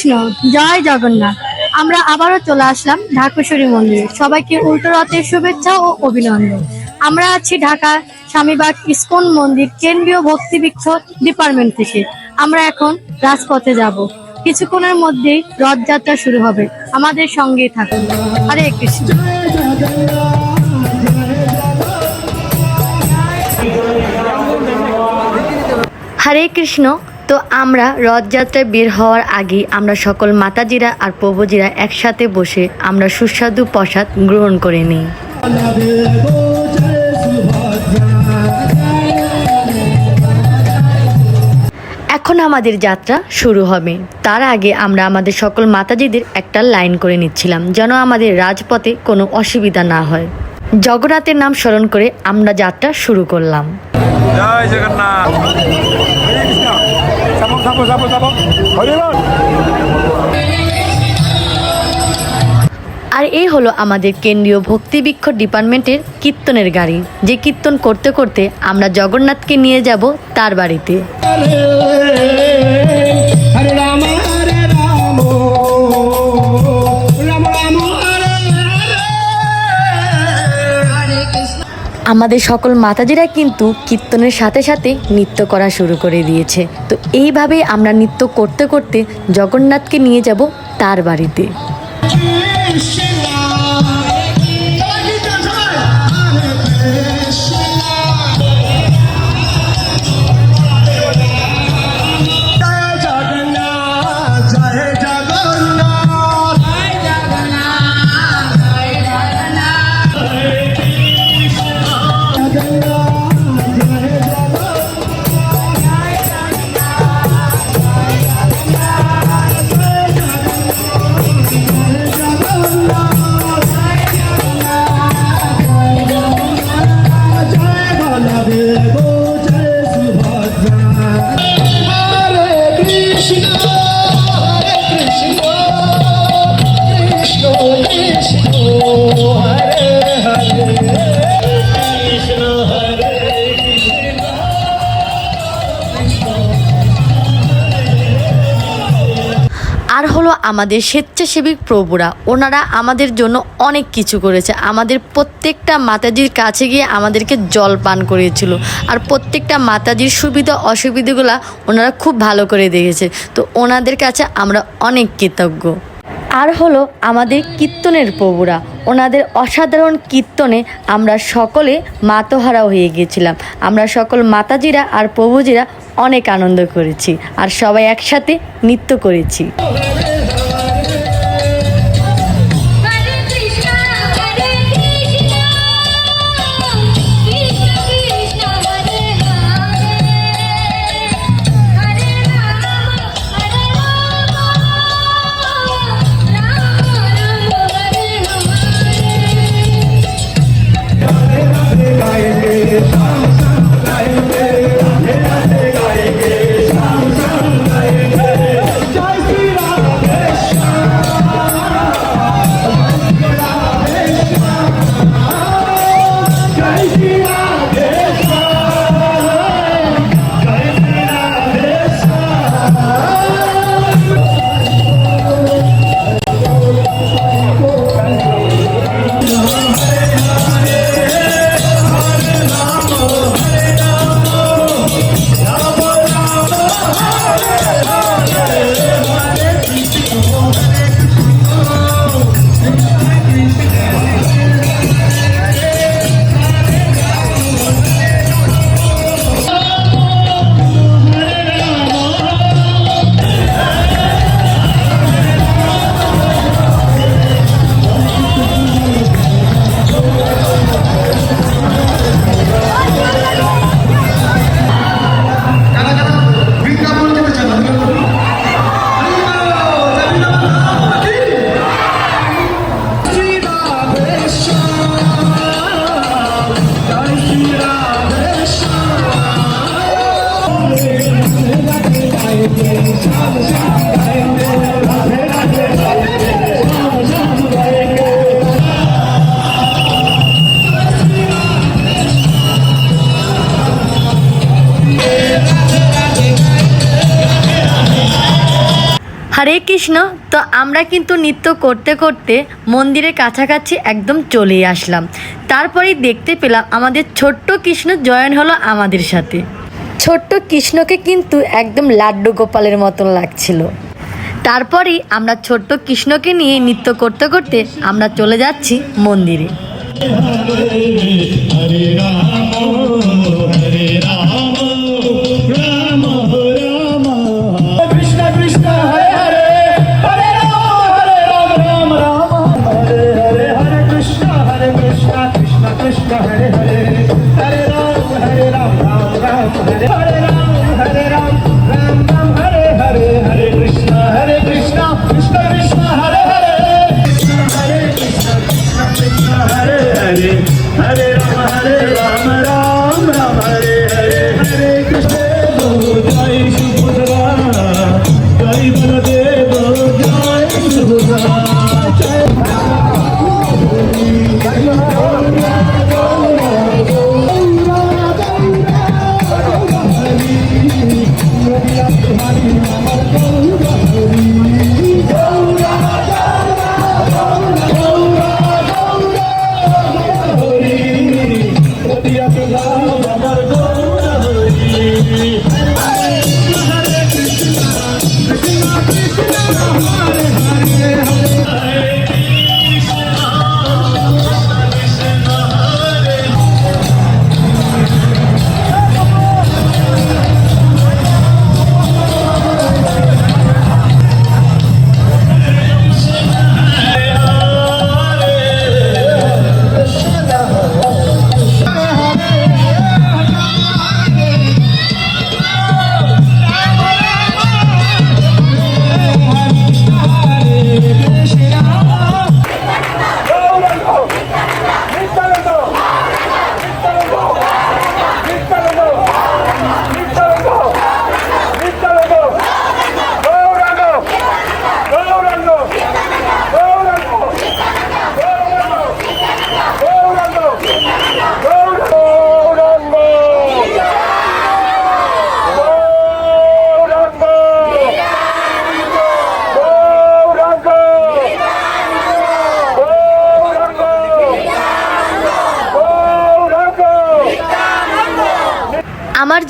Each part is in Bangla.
কৃষ্ণ জয় জগন্নাথ। আমরা আবারও চলে আসলাম ঢাকেশ্বরী মন্দিরে। সবাইকে উল্টো রথের শুভেচ্ছা ও অভিনন্দন। আমরা আছি ঢাকা স্বামীবাগ ইস্কন মন্দির কেন্দ্রীয় ভক্তিবৃক্ষ ডিপার্টমেন্ট থেকে। আমরা এখন রাজপথে যাব। কিছুক্ষণের মধ্যেই রথযাত্রা শুরু হবে। আমাদের সঙ্গেই থাকুন। হরে কৃষ্ণ। হরে কৃষ্ণ। তো আমরা রথযাত্রায় বের হওয়ার আগে আমরা সকল মাতাজিরা আর প্রভুজিরা একসাথে বসে আমরা সুস্বাদু প্রসাদ গ্রহণ করে নিই। এখন আমাদের যাত্রা শুরু হবে। তার আগে আমরা আমাদের সকল মাতাজিদের একটা লাইন করে নিচ্ছিলাম, যেন আমাদের রাজপথে কোনো অসুবিধা না হয়। জগন্নাথের নাম স্মরণ করে আমরা যাত্রা শুরু করলাম। জয় জগন্নাথ। আর এই হলো আমাদের কেন্দ্রীয় ভক্তিবৃক্ষ ডিপার্টমেন্টের কীর্তনের গাড়ি। যে কীর্তন করতে করতে আমরা জগন্নাথকে নিয়ে যাব তার বাড়িতে। আমাদের সকল মাতাজিরা কিন্তু কীর্তনের সাথে সাথে নৃত্য করা শুরু করে দিয়েছে। তো এইভাবে আমরা নৃত্য করতে করতে জগন্নাথকে নিয়ে যাব তার বাড়িতে। আর হলো আমাদের স্বেচ্ছাসেবী প্রভুরা। ওনারা আমাদের জন্য অনেক কিছু করেছে। আমাদের প্রত্যেকটা মাতাজির কাছে গিয়ে আমাদেরকে জল পান করিয়েছিল। আর প্রত্যেকটা মাতাজির সুবিধা অসুবিধাগুলো ওনারা খুব ভালো করে দেখেছে। তো ওনাদের কাছে আমরা অনেক কৃতজ্ঞ। আর হলো আমাদের কীর্তনের প্রভুরা। ওনাদের অসাধারণ কীর্তনে আমরা সকলে মাতোহারা হয়ে গিয়েছিলাম। আমরা সকল মাতাজিরা আর প্রভুজিরা অনেক আনন্দ করেছি। আর সবাই একসাথে নৃত্য করেছি। হরে কৃষ্ণ, তো আমরা কিন্তু নৃত্য করতে করতে মন্দিরের কাছাকাছি একদম চলে আসলাম। তারপরেই দেখতে পেলাম আমাদের ছোট্ট কৃষ্ণ জয়েন হলো আমাদের সাথে। ছোট্ট কৃষ্ণকে কিন্তু একদম লাড্ডু গোপালের মতন লাগছিল। তারপরেই আমরা ছোট্ট কৃষ্ণকে নিয়ে নৃত্য করতে করতে আমরা চলে যাচ্ছি মন্দিরে। হরে রাম হরে রাম রাম जय बलदेव जय सुभद्रा जय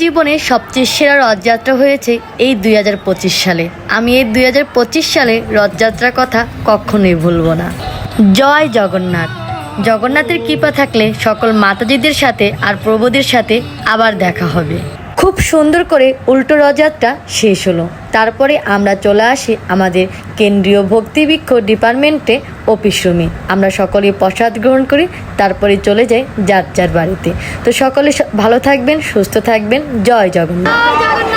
আমার জীবনে সবচেয়ে সেরা রথযাত্রা হয়েছে এই দুই হাজার পঁচিশ সালে। আমি এই দুই হাজার পঁচিশ সালে রথযাত্রার কথা কখনোই ভুলব না। জয় জগন্নাথ। জগন্নাথের কৃপা থাকলে সকল মাতাজিদের সাথে আর প্রভুদের সাথে আবার দেখা হবে। খুব সুন্দর করে উল্টো রজাতটা শেষ হলো। তারপরে আমরা চলে আসি আমাদের কেন্দ্রীয় ভক্তিবৃক্ষ ডিপার্টমেন্টে অফিস রুমে। আমরা সকলে প্রসাদ গ্রহণ করি, তারপরে চলে যাই যার যার বাড়িতে। তো সকলে ভালো থাকবেন, সুস্থ থাকবেন। জয় জগন্নাথ।